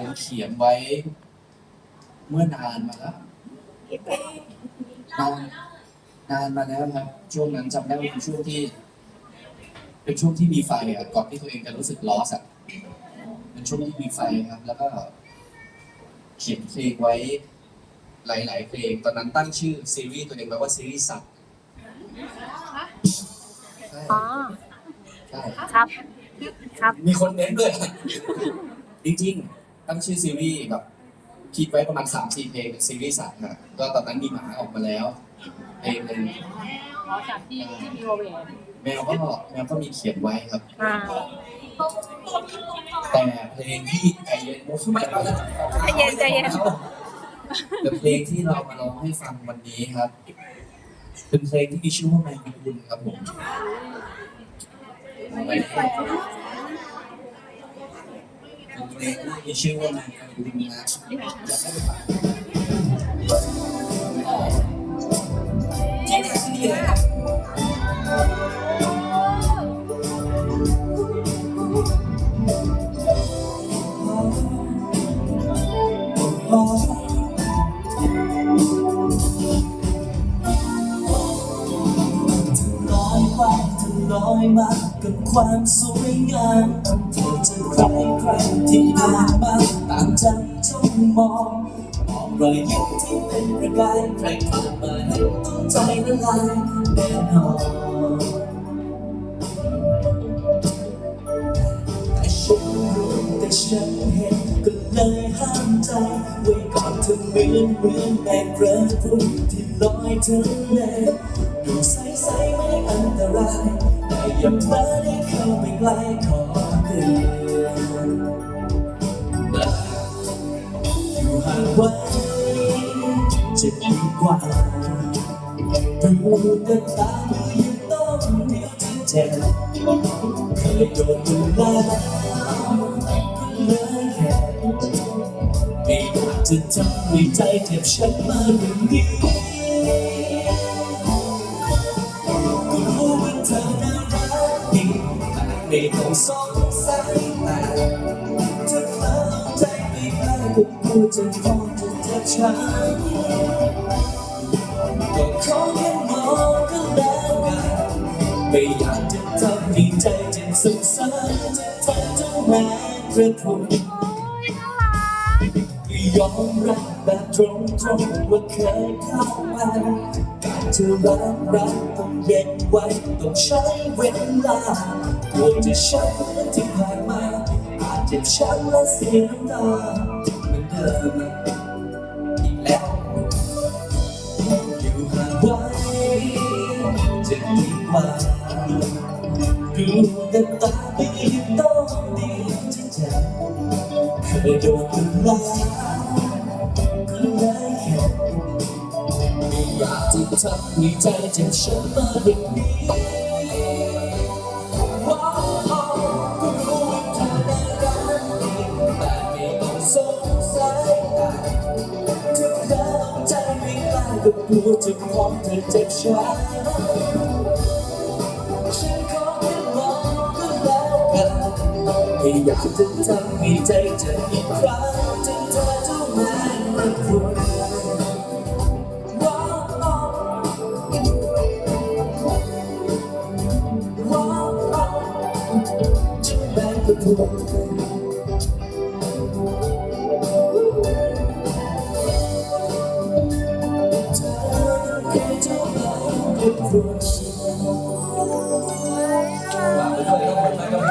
ผมเขียนไว้เมื่อนานมาแล้วนานนานมาแล้วครับ ช่วงนั้นจำได้ว่าเป็นช่วงที่ เป็นช่วงที่มีไฟอะก่อนที่ตัวเองจะรู้สึกลอสอะเป็นช่วงที่มีไฟครับ แล้วก็ เขียนเพลงไว้ หลาย ๆ เพลง ตอนนั้นตั้งชื่อซีรีส์ตัวเองไว้ว่าซีรีส์สัตว์ใช่อ๋อใช่ครับ ครับ มีคนเน้นด้วย จริงๆ ตั้งชื่อซีรีส์แบบคิดไว้ประมาณสามสี่เพลงเป็นซีรีส์สัตว์นะก็ตอนนั้นมีหมาออกมาแล้วเพลงหนึ่งขอจับที่ที่มีโอเวนแมวก็แมวก็มีเขียนไว้ครับ อ่าแต่เพลงที่ใจเย็นใจเย็นใจเย็นแต่เพลงที่เรามาร้องให้ฟังวันนี้ครับ เป็นเพลงที่มีชื่อว่าแมงกะพรุนครับผม เป็นเพลงที่มีชื่อว่ามงกะพรุนนะที่ไหนที่นครับลอยไปเธอลอยมากับความสวยงามเธอจะ ใครใครที่ผ่านมาต่างจับจ้องมองมองรอยยิ้มที่เป็นประกายใครผ่านมาเห็นต้องใจละลายแน่นอนแต่ฉันรู้แต่ฉันเห็นก็เลยห้ามใจไว้ก่อนเธอเหมือนเหมือนแมงกระพุนที่ลอยทะเลดูใสๆไม่อันตรายแต่อย่าเพลอได้เข้าไปใกล้ขอเตือน ดีกว่าดูแต่ตามมือยังต้องเดียวที่เจ็บเคยโดนดูแลก็เลยแค่ไม่อยากจะทำให้ใจเจ็บช้ำมาอย่างนี้ก็รู้ว่าเธอน่ารักดีแต่ไม่ต้องสงสัยแต่เธอเพลอาใจไปใกล้ก็กลัวจะพองจะเจ็บช้ำ ก็ขอแค่มองก็แล้วกันไม่อยากจะทำให้ใจเจ็บสงสารจะเธอเจ้าแม่กระพุนยอมรับแบบตรงๆว่าเคยเข้าไปการจะรักรักต้องเย็นไว้ต้องใช้เวลากลัวจะช้ำที่ผ่านมาอาจเจ็บช้ำและเสียน้ำตาเหมือนเดิม ดีกว่าดูแต่ตาไม่ต้องดีที่จะเคยโดนทำร้ายก็เลยแค่ไม่อยากจะทำให้ใจเจ็บช้ำมาอย่างนี้ว้าวก็รู้ว่าเธอน่ารักดีแต่ไม่ต้องสงสัยแต่เธอเพลอเอาใจไม่กล้าก็กลัวจะพร้อมเธอเจ็บช้ำ ให้อยากจะทำให้ใจเธออีกครั้งจนเธอจะแม้มันควรจะแม้ก็ถูก我们到底要回来干嘛？